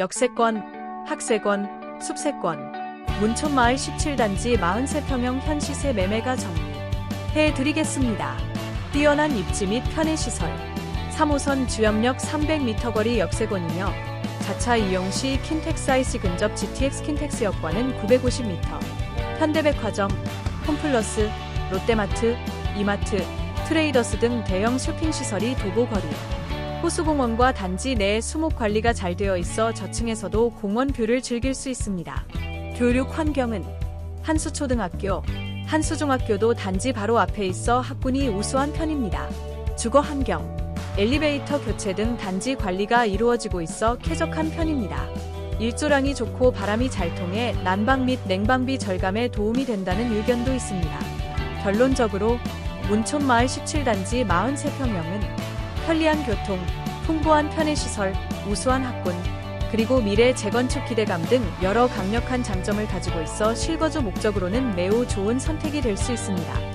역세권, 학세권, 숲세권, 문촌마을 17단지 43평형 현시세 매매가 정리해드리겠습니다. 뛰어난 입지 및 편의시설, 3호선 주염역 300m 거리 역세권이며 자차 이용 시 킨텍사이시 근접 GTX 킨텍스 역과는 950m, 현대백화점, 홈플러스, 롯데마트, 이마트, 트레이더스 등 대형 쇼핑시설이 도보거리, 호수공원과 단지 내 수목 관리가 잘 되어 있어 저층에서도 공원 뷰를 즐길 수 있습니다. 교육 환경은 한수초등학교, 한수중학교도 단지 바로 앞에 있어 학군이 우수한 편입니다. 주거 환경, 엘리베이터 교체 등 단지 관리가 이루어지고 있어 쾌적한 편입니다. 일조량이 좋고 바람이 잘 통해 난방 및 냉방비 절감에 도움이 된다는 의견도 있습니다. 결론적으로 문촌마을 17단지 43평형은 편리한 교통, 풍부한 편의시설, 우수한 학군, 그리고 미래 재건축 기대감 등 여러 강력한 장점을 가지고 있어 실거주 목적으로는 매우 좋은 선택이 될 수 있습니다.